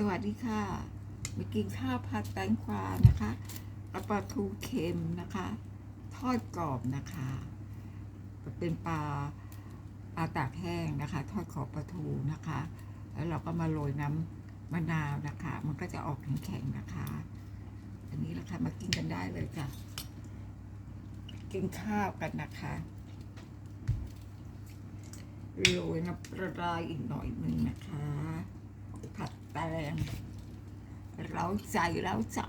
สวัสดีค่ะมากินข้าวผัดแตงกวานะคะกับปลาทูเค็มนะคะ ทอดกรอบนะคะ เป็นปลาปลาตากแห้งนะคะ ทอดกรอบปลาทูนะคะ แล้วเราก็มาโรยน้ำมะนาวนะคะ มันก็จะออกแข็งๆนะคะ อันนี้แหละค่ะมากินกันได้เลยค่ะ กินข้าวกันนะคะโรยน้ำปลาอีกหน่อยหนึ่งนะคะ ผัดแตงเราใจเราใจ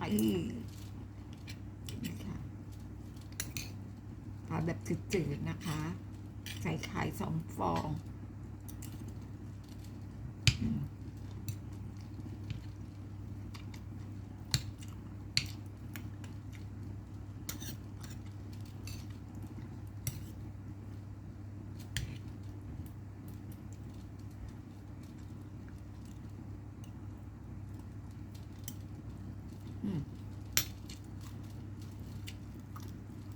นะคะทาแบบจืดๆนะคะ ใส่ไข่สองฟอง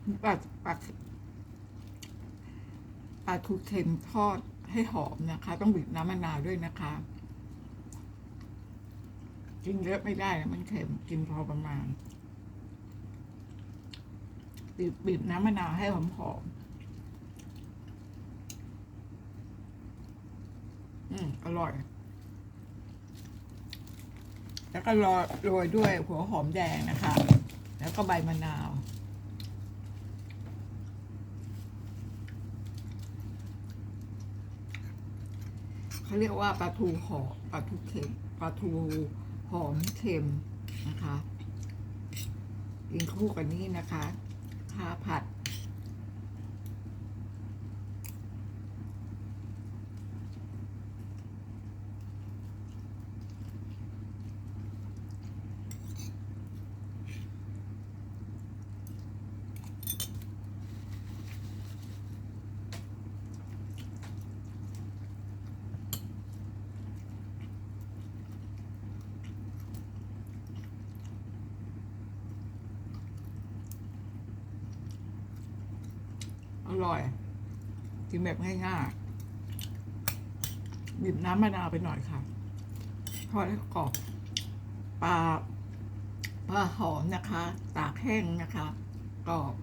อืม ปลาปลาปลาทูเค็มทอดให้หอมนะคะ ต้องบีบน้ำมะนาวด้วยนะคะ กินเยอะไม่ได้นะมันเค็มกินพอประมาณบีบบีบน้ำมะนาวให้หอมหอมอืมอร่อย แล้วก็รยโรยด้วยหัวหอมแดงนะคะ แล้วก็ใบมะนาว เขาเรียกว่าปลาทูหอมปลาทูเค็มปลาทูหอมเค็มนะคะกินคู่กับนี้นะคะข้าวผัด อ ร่อยกินแบบง่ายๆบีบน้ำมะนาวไปหน่อยค่ะทอดให้กรอบปลาปลาหอมนะคะ ตากแห้งนะคะกรอบ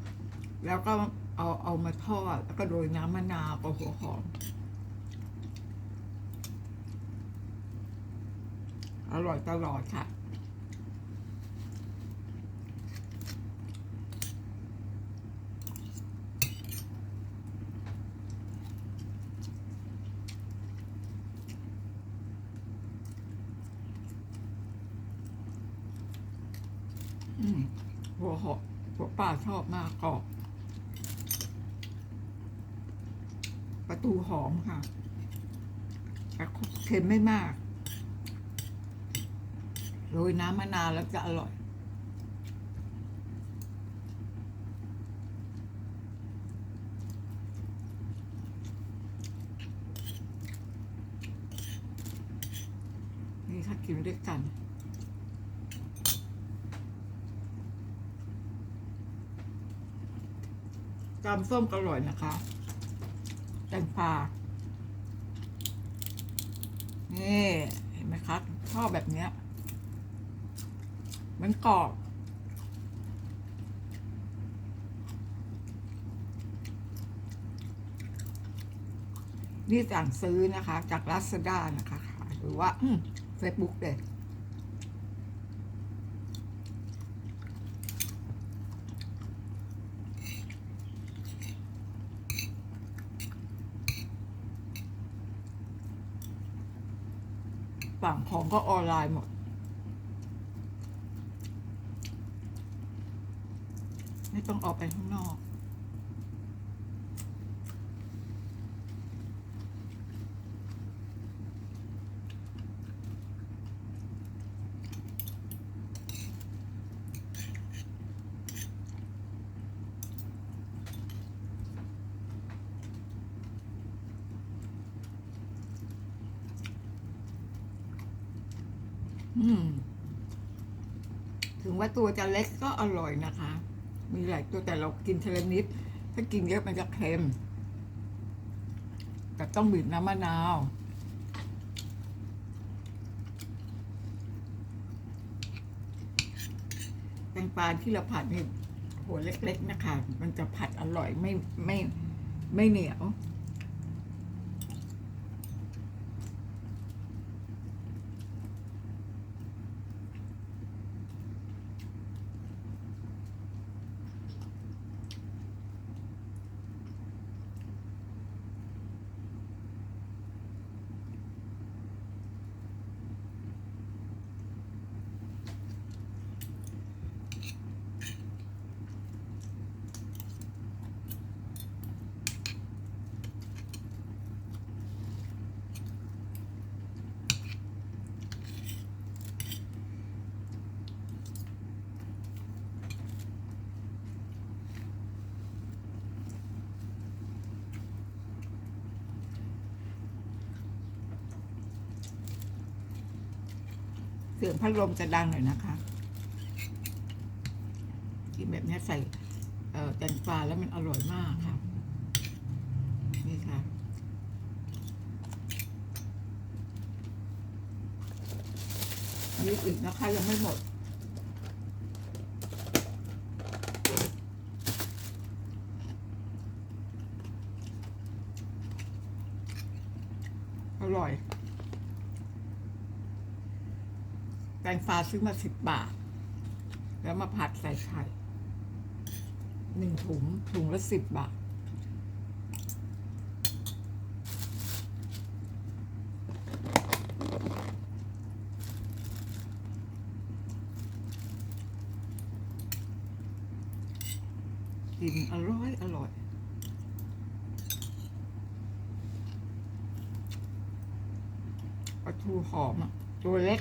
แล้วก็เอาเอามาทอดแล้วก็โรยน้ำมะนาวกับหัวหอมอร่อยตลอดค่ะ หัวหอมหัวป่าชอบมากกรอบ ประตูหอมค่ะแต่เค็มไม่มาก โรยน้ำมะนาวแล้วจะอร่อยนี่ค่ะกินด้วยกัน ตำส้มก็อร่อยนะคะ แตงปลานี่เห็นไหมคะชอบแบบเนี้ยมันกรอบนี่สั่งซื้อนะคะ จากลาซาด้านะคะ หรือว่าเฟซบุ๊กเด็ด ฝั่งของก็ออนไลน์หมด ไม่ต้องออกไปข้างนอก ถึงว่าตัวจะเล็กก็อร่อยนะคะ มีหลายตัวแต่เรากินเทเลนิด ถ้ากินเยอะมันจะเค็ม แต่ต้องบีบน้ำมะนาวแตงปานที่เราผัดนี่หัวเล็ก ๆ นะคะ มันจะผัดอร่อยไม่ไม่ไม่เหนียว เสียงพัดลมจะดังหน่อยนะคะกินแบบนี้ใส่แตงกวาแล้วมันอร่อยมากค่ะ นี่ค่ะ นี่อีกนะคะยังไม่หมดอร่อย งฟ้าซื้อมาสิบบาท แล้วมาผัดใส่ไข่หนึ่งถุงถุงละสิบบาท กินอร่อย อร่อยปลาทูหอมอะ ตัวเล็ก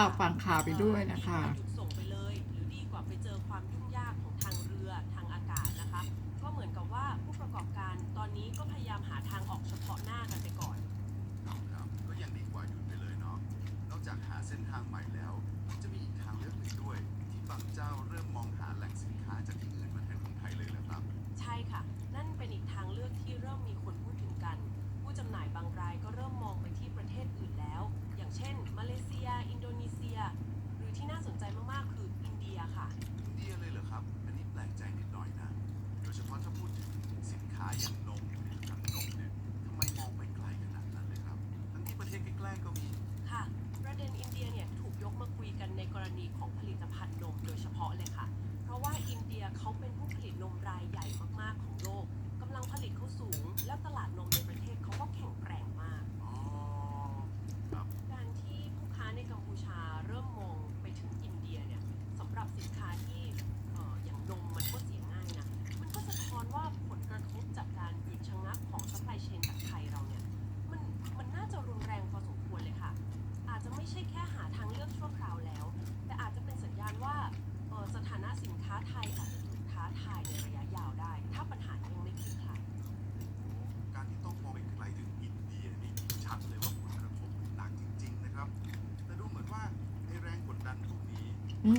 าพฟังข่าวไปด้วยนะคะ ส่งไปเลยหรือดีกว่าไปเจอความยุ่งยากของทางเรือทางอากาศนะคะ ก็เหมือนกับว่าผู้ประกอบการตอนนี้ก็พยายามหาทางออกเฉพาะหน้ากันไปก่อน ครับก็ยังดีกว่าหยุดไปเลยเนาะนอกจากหาเส้นทางใหม่แล้ว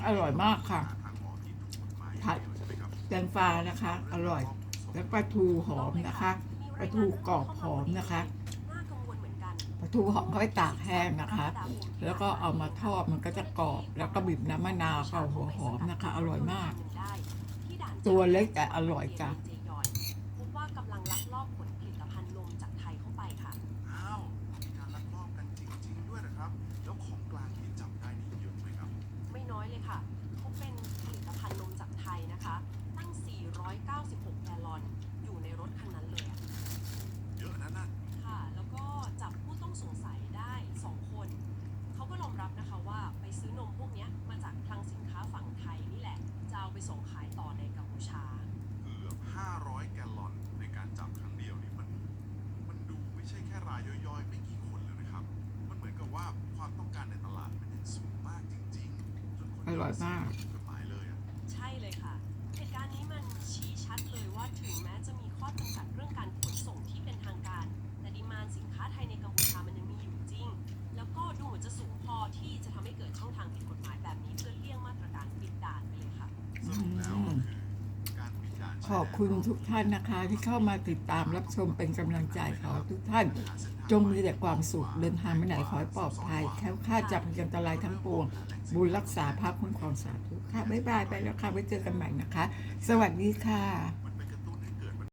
อร่อยมากค่ะผัดแตงฟ้านะคะ อร่อย แล้วปลาทูหอมนะคะปลาทูกรอบหอมนะคะปลาทูหอมเขาไปตากแห้งนะคะ แล้วก็เอามาทอดมันก็จะกรอบ แล้วก็บีบน้ำมะนาวเข้าหัวหอมนะคะ อร่อยมาก ตัวเล็กแต่อร่อยจ้ะ ค่ะ ๆจนคนอร่อยมากผิดกฎหมายเลยอะใช่เลยค่ะ เหตุการณ์นี้มันชี้ชัดเลยว่าถึงแม้จะมีข้อจำกัดเรื่องการขนส่งที่เป็นทางการ แต่ดีมานสินค้าไทยในกัมพูชามันยังมีอยู่จริง แล้วก็ดูเหมือนจะสูงพอที่จะทำให้เกิดช่องทางผิดกฎหมายแบบนี้เพื่อเลี่ยงมาตรการปิดด่านไปเลยค่ะสรุปแล้วก็คือการปิดด่านชายแดนขอบคุณทุกท่านนะคะที่เข้ามาติดตามรับชมเป็นกำลังใจขอทุกท่าน จงมีแต่ความสุขเดินทางไปไหนขอให้ปลอดภัยแคล้วคลาดจากพยันตรายทั้งปวง บุญรักษาภาพคุ้มครองสาธุค่ะ บ๊ายบายไปแล้วค่ะ ไว้เจอกันใหม่นะคะ สวัสดีค่ะ